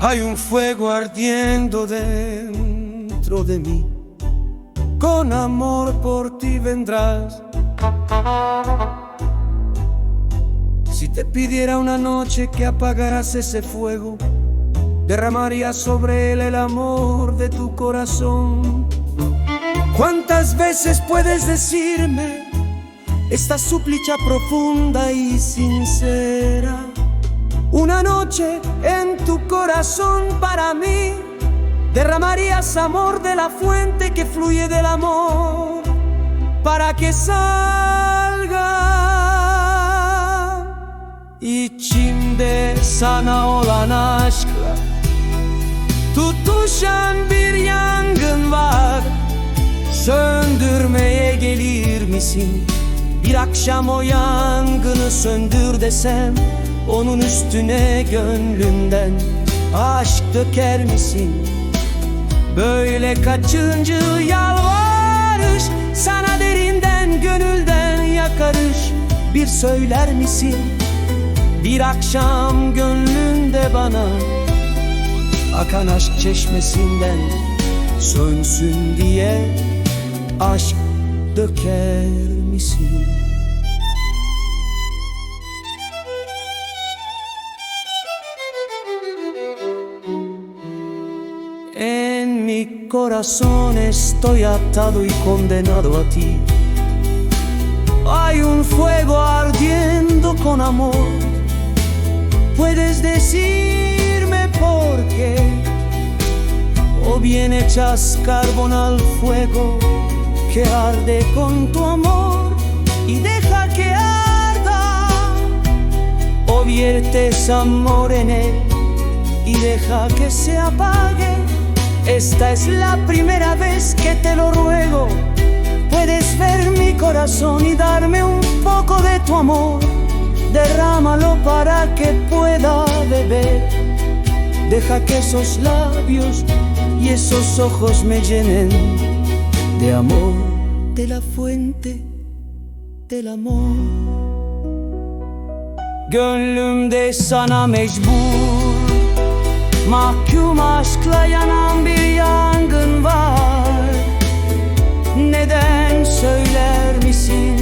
Hay un fuego ardiendo dentro de mí. Con amor por ti vendrás. Si te pidiera una noche que apagaras ese fuego, derramaría sobre él el amor de tu corazón. ¿Cuántas veces puedes decirme esta súplica profunda y sincera? Una noche en tu corazón para mí derramarías amor de la fuente que fluye del amor para que salga içimde sana olan aşkla tutuşan bir yangın var söndürmeye gelir misin bir akşam o yangını söndür desem onun üstüne gönlünden aşk döker misin? Böyle kaçıncı yalvarış Sana derinden gönülden yakarış Bir söyler misin? Bir akşam gönlünde bana Akan aşk çeşmesinden Sönsün diye Aşk döker misin? En mi corazón estoy atado y condenado a ti. Hay un fuego ardiendo con amor. Puedes decirme por qué. O bien echas carbón al fuego que arde con tu amor y deja que arda. O viertes amor en él y deja que se apague. Esta es la primera vez que te lo ruego. Puedes ver mi corazón y darme un poco de tu amor. Derrámalo para que pueda beber. Deja que esos labios y esos ojos me llenen de amor, de la fuente del amor. Gönlümde sana mecbur Mahkum aşkla yanan bir yangın var Neden söyler misin?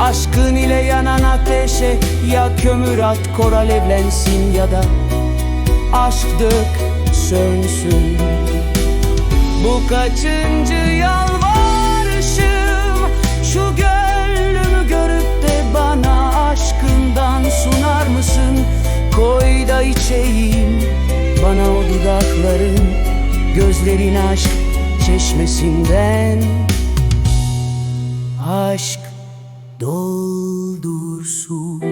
Aşkın ile yanan ateşe Ya kömür at kor alevlensin ya da Aşk dök sönsün Bu kaçıncı yalvarışım? Şu gönlümü görüp de bana aşkından sunar mısın? Koy da içeyim bana o dudakların Gözlerin aşk çeşmesinden. Aşk doldursun